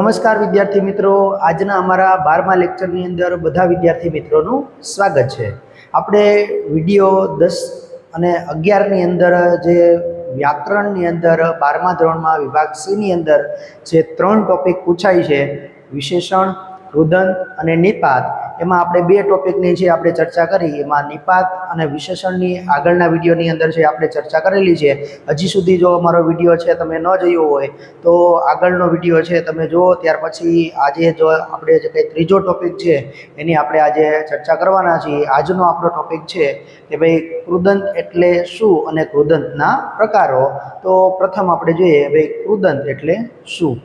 નમસ્કાર વિદ્યાર્થી મિત્રો. આજના અમારા બારમા લેક્ચરની અંદર બધા વિદ્યાર્થી મિત્રોનું સ્વાગત છે. આપણે વીડિયો દસ અને અગિયારની અંદર જે વ્યાકરણની અંદર બારમા ધોરણમાં વિભાગ સીની અંદર જે ત્રણ ટોપિક પૂછાય છે, વિશેષણ રુદંત અને નિપાત. એમાં આપણે બે ટોપિકની છે આપણે ચર્ચા કરી, એમાં નિપાત અને વિશેષણની આગળના વિડીયોની અંદર છે આપણે ચર્ચા કરેલી છે, હજી સુધી જો અમારો વીડિયો છે તમે ન જોયો હોય, તો આગળનો વીડિયો છે તમે જુઓ, ત્યાર પછી આજે જો આપણે જે કંઈ ત્રીજો ટોપિક છે, એની આપણે આજે ચર્ચા કરવાના છીએ. આજનો આપણો ટોપિક છે કે ભાઈ કૃદંત એટલે શું અને કૃદંતના પ્રકારો? તો પ્રથમ આપણે જોઈએ, ભાઈ કૃદંત એટલે શું?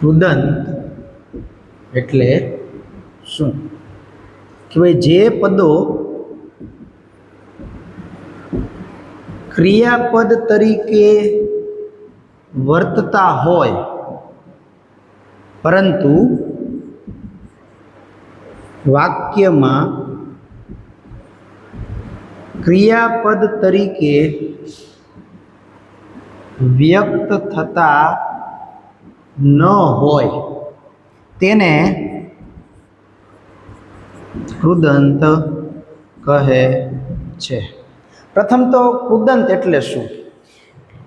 કૃદંત એટલે શું? કે ભાઈ જે પદો ક્રિયાપદ તરીકે વર્તતા હોય, પરંતુ વાક્યમાં ક્રિયાપદ તરીકે વ્યક્ત થતા ન હોય. તેને કૃદંત કહે છે. પ્રથમ તો કૃદંત એટલે શું?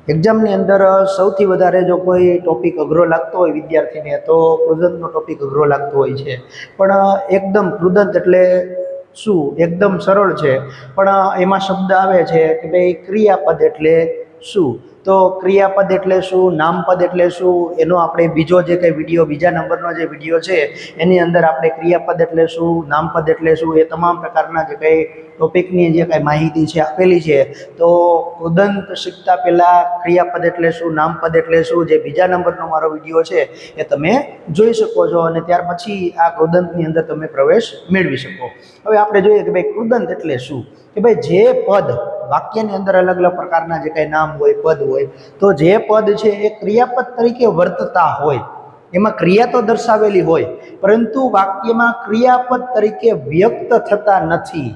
એક્ઝામની અંદર સૌથી વધારે જો કોઈ ટોપિક અઘરો લાગતો હોય વિદ્યાર્થીને, તો કૃદંતનો ટોપિક અઘરો લાગતો હોય છે. પણ એકદમ કૃદંત એટલે શું? એકદમ સરળ છે. પણ એમાં શબ્દ આવે છે કે ભાઈ ક્રિયાપદ એટલે શું? તો ક્રિયાપદ એટલે શું, નામપદ એટલે શું, એનો આપણે બીજો જે કંઈ વીડિયો, બીજા નંબરનો જે વીડિયો છે, એની અંદર આપણે ક્રિયાપદ એટલે શું, નામપદ એટલે શું, એ તમામ પ્રકારના જે કંઈ ટોપિકની જે કંઈ માહિતી છે આપેલી છે. તો ઉદંત શીખતા પહેલાં ક્રિયાપદ એટલે શું, નામપદ એટલે શું, જે બીજા નંબરનો મારો વીડિયો છે, એ તમે જોઈ શકો છો અને ત્યાર પછી આ કૃદંતની અંદર તમે પ્રવેશ મેળવી શકો. હવે આપણે જોઈએ કે ભાઈ કૃદંત એટલે શું? કે ભાઈ જે પદ વાક્યની અંદર અલગ અલગ પ્રકારના જે કાંઈ નામ હોય, પદ હોય, તો જે પદ છે એ ક્રિયાપદ તરીકે વર્તતા હોય. એમાં ક્રિયા તો દર્શાવેલી હોય, પરંતુ વાક્યમાં ક્રિયાપદ તરીકે વ્યક્ત થતા નથી.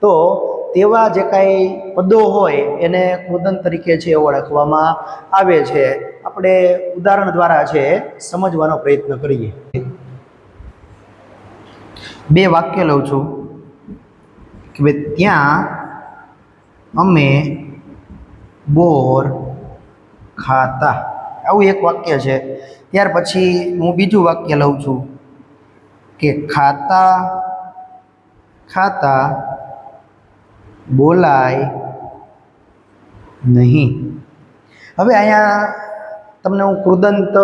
તો તેવા જે કાંઈ પદો હોય, એને કૃદંત તરીકે છે ઓળખવામાં આવે છે. આપણે ઉદાહરણ દ્વારા છે સમજવાનો પ્રયત્ન કરીએ. બે વાક્ય લઉં છું. કે ભાઈ, ત્યાં અમે બોર ખાતા. આવું એક વાક્ય છે. ત્યાર પછી હું બીજું વાક્ય લઉં છું કે ખાતા ખાતા બોલાય નહીં. હવે અહીંયા તમને હું કૃદંત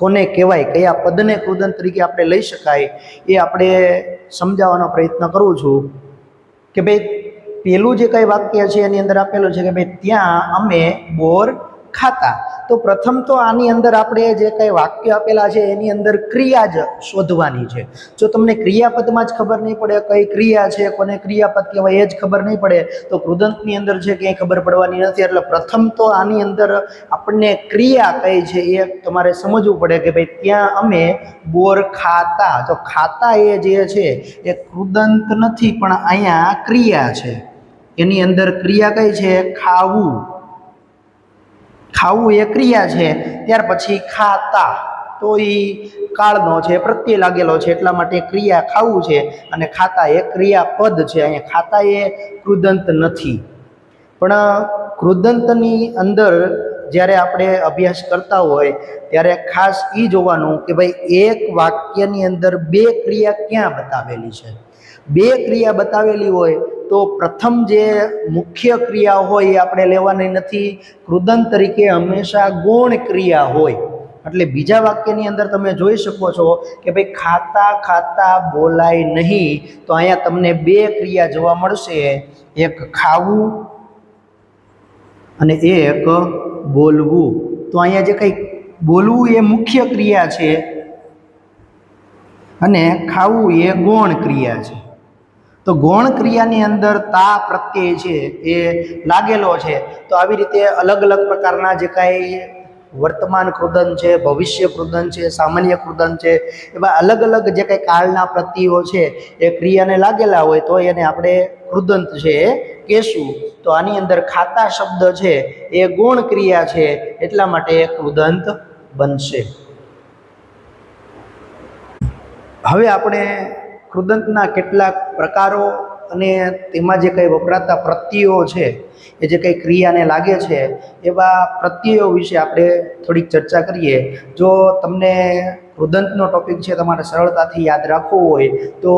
કોને કહેવાય, કયા પદને કૃદંત તરીકે આપણે લઈ શકાય, એ આપણે સમજાવવાનો પ્રયત્ન કરું છું કે ભાઈ પેલું જે કંઈ વાક્ય છે એની અંદર આપેલું છે કે ભાઈ ત્યાં અમે બોર ખાતા. તો પ્રથમ તો આની અંદર આપણે જે કંઈ વાક્ય આપેલા છે એની અંદર ક્રિયા જ શોધવાની છે. જો તમને ક્રિયાપદમાં જ ખબર નહીં પડે કઈ ક્રિયા છે, કોને ક્રિયાપદ કહેવાય એ જ ખબર નહીં પડે, તો કૃદંતની અંદર છે ક્યાંય ખબર પડવાની નથી. એટલે પ્રથમ તો આની અંદર આપણને ક્રિયા કઈ છે એ તમારે સમજવું પડે કે ભાઈ ત્યાં અમે બોર ખાતા. તો ખાતા એ જે છે એ કૃદંત નથી, પણ અહીંયા ક્રિયા છે. એની અંદર ક્રિયા કઈ છે? ખાવું. ખાવું એ ક્રિયા છે. ત્યાર પછી ખાતા. તો એ કાળનો છે પ્રત્યે લાગેલો છે, એટલા માટે ક્રિયા ખાવું છે અને ખાતા એ ક્રિયાપદ છે. અહીંયા ખાતા એ કૃદંત નથી. પણ કૃદંતની અંદર જ્યારે આપણે અભ્યાસ કરતા હોય, ત્યારે ખાસ એ જોવાનું કે ભાઈ એક વાક્યની અંદર બે ક્રિયા ક્યાં બતાવેલી છે? બે ક્રિયા બતાવેલી હોય તો પ્રથમ જે મુખ્ય ક્રિયા હોય એ આપણે લેવાની નથી. કૃદંત તરીકે હંમેશા ગૌણ ક્રિયા હોય. એટલે બીજા વાક્યની અંદર તમે જોઈ શકો છો કે ભાઈ ખાતા ખાતા બોલાય નહીં. તો અહીંયા તમને બે ક્રિયા જોવા મળશે. એક ખાવું અને એક બોલવું. તો અહીંયા જે કંઈ બોલવું એ મુખ્ય ક્રિયા છે અને ખાવું એ ગૌણ ક્રિયા છે. તો ગૌણ ક્રિયાની અંદર તા પ્રત્યય છે એ લાગેલો છે, તો આવી રીતે અલગ અલગ પ્રકારના જે કાંઈ વર્તમાન કૃદન છે, ભવિષ્ય કૃદન છે, સામાન્ય કૃદન છે, એવા અલગ અલગ જે કંઈ કાળના પ્રત્યયો છે, એ ક્રિયાને લાગેલા હોય તો એને આપણે કૃદંત છે એ કહેશું. તો આની અંદર ખાતા શબ્દ છે, એ ગુણ ક્રિયા છે, એટલા માટે એ કૃદંત બનશે. હવે આપણે કૃદંતના કેટલાક પ્રકારો અને તેમાં જે કંઈ વપરાતા પ્રત્યયો છે, એ જે કંઈ ક્રિયાને લાગે છે, એવા પ્રત્યયો વિશે આપણે થોડીક ચર્ચા કરીએ. જો તમને કૃદંતનો ટોપિક છે, તમારે સરળતાથી યાદ રાખવો હોય, તો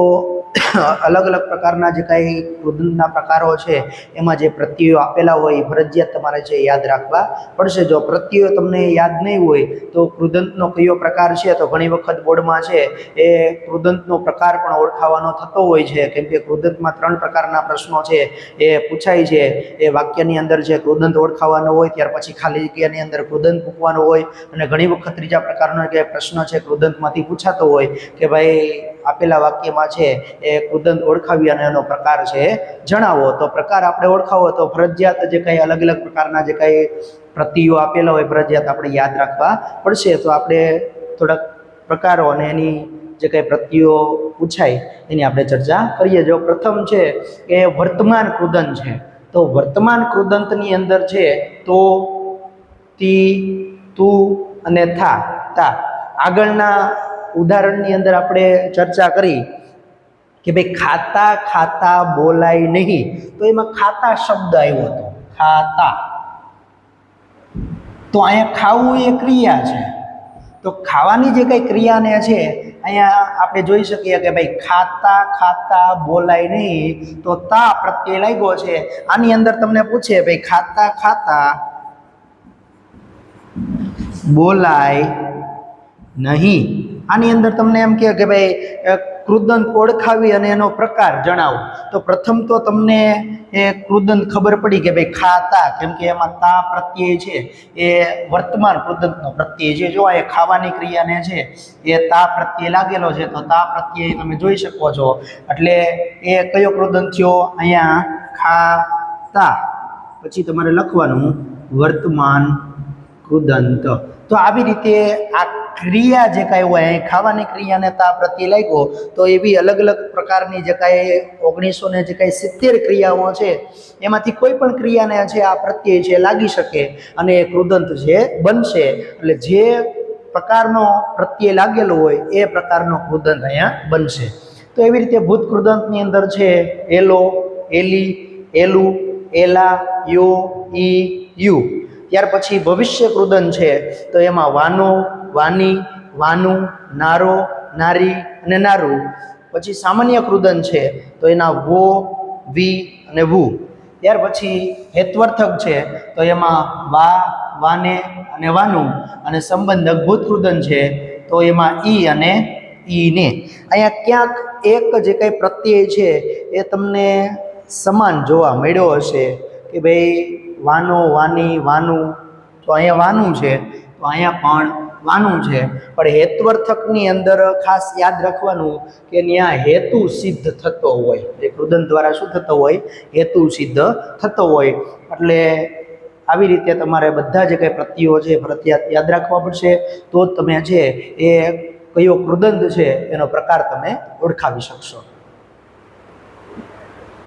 અલગ અલગ પ્રકારના જે કાંઈ કૃદંતના પ્રકારો છે, એમાં જે પ્રત્યયો આપેલા હોય, એ ફરજિયાત તમારે છે યાદ રાખવા પડશે. જો પ્રત્યયો તમને યાદ નહીં હોય, તો કૃદંતનો કયો પ્રકાર છે? તો ઘણી વખત બોર્ડમાં છે, એ કૃદંતનો પ્રકાર પણ ઓળખાવાનો થતો હોય છે. કેમ કે કૃદંતમાં ત્રણ પ્રકારના પ્રશ્નો છે, એ પૂછાય છે. એ વાક્યની અંદર જે કૃદંત ઓળખાવાનો હોય, ત્યાર પછી ખાલી જગ્યાની અંદર કૃદંત મૂકવાનો હોય અને ઘણી વખત ત્રીજા પ્રકારનો જે પ્રશ્ન છે કૃદંતમાંથી પૂછાતો હોય કે ભાઈ આપેલા વાક્યમાં છે, એ કુદંત ઓળખાવી અને એનો પ્રકાર છે જણાવો. તો પ્રકાર આપણે ઓળખાવો તો ફરજિયાત જે કંઈ અલગ અલગ પ્રકારના જે કંઈ પ્રતિઓ આપેલા હોય ફરજિયાત આપણે યાદ રાખવા પડશે. તો આપણે થોડાક પ્રકારો અને એની જે કંઈ પ્રતિઓ પૂછાય એની આપણે ચર્ચા કરીએ. જો પ્રથમ છે કે વર્તમાન કૃદંત છે. તો વર્તમાન કૃદંતની અંદર છે તો, તી, તું અને થા. તા. આગળના ઉદાહરણની અંદર આપણે ચર્ચા કરી કે ભાઈ ખાતા ખાતા બોલાય નહીં. તો એમાં ખાતા શબ્દ આવ્યો હતો. ખાતા. તો અહીંયા ખાવું એ ક્રિયા છે. તો ખાવાની જે કંઈ ક્રિયાને છે, અહીંયા આપણે જોઈ શકીએ કે ભાઈ ખાતા ખાતા બોલાય નહીં. તો તા પ્રત્યે લાગ્યો છે. આની અંદર તમને પૂછે ભાઈ ખાતા ખાતા બોલાય નહીં. આની અંદર તમને એમ કહે કે ભાઈ કૃદંત ઓળખાવી અને એનો પ્રકાર જણાવો. તો પ્રથમ તો તમને એ કૃદંત ખબર પડી કે ભાઈ, ખાતા, કેમ કે એમાં તા પ્રત્યય છે. એ વર્તમાન કૃદંતનો પ્રત્યય છે. જો એ ખાવાની ક્રિયાને છે, એ તા પ્રત્યય લાગેલો છે, તો તા પ્રત્યય તમે જોઈ શકો છો. એટલે એ કયો કૃદંત થયો? અહીંયા ખાતા. પછી તમારે લખવાનું, વર્તમાન કૃદંત તો આવી રીતે આ ક્રિયા જે કાંઈ હોય, અહીં ખાવાની ક્રિયાને તા પ્રત્યે લાગ્યો, તો એવી અલગ અલગ પ્રકારની જે કાંઈ ઓગણીસો ને જે કાંઈ સિત્તેર ક્રિયાઓ છે, એમાંથી કોઈ પણ ક્રિયાને છે આ પ્રત્યય છે લાગી શકે અને એ કૃદંત છે બનશે, એટલે જે પ્રકારનો પ્રત્યય લાગેલો હોય, એ પ્રકારનો કૃદંત અહીંયા બનશે. તો એવી રીતે ભૂત કૃદંતની અંદર છે, એલો, એલી, એલું, એલા, યો, ઈ, યુ. ત્યાર પછી ભવિષ્ય કૃદન છે, તો એમાં વાનો, વાની, વાનું, નારો, નારી અને નારું. પછી સામાન્ય કૃદન છે, તો એના વો, વી અને વુ. ત્યાર પછી હેત્વર્થક છે, તો એમાં વા, વાને અને વાનું. અને સંબંધક ભૂતકૃદન છે, તો એમાં ઈ અને ઈને. અહીંયા ક્યાંક એક જે કંઈ પ્રત્યય છે, એ તમને સમાન જોવા મળ્યો હશે કે ભાઈ વાનો, વાની, વાનું. તો અહીંયા વાનું છે, તો અહીંયા પણ વાનું છે. પણ હેત્વર્થકની અંદર ખાસ યાદ રાખવાનું કે ત્યાં હેતુ સિદ્ધ થતો હોય. એ રુદન દ્વારા શું થતો હોય? હેતુ સિદ્ધ થતો હોય. એટલે આવી રીતે તમારે બધા જે કંઈ પ્રત્યયો છે પ્રત્યાત યાદ રાખવા પડશે. તો તમે છે એ કયો કૃદંત છે, એનો પ્રકાર તમે ઓળખાવી શકશો.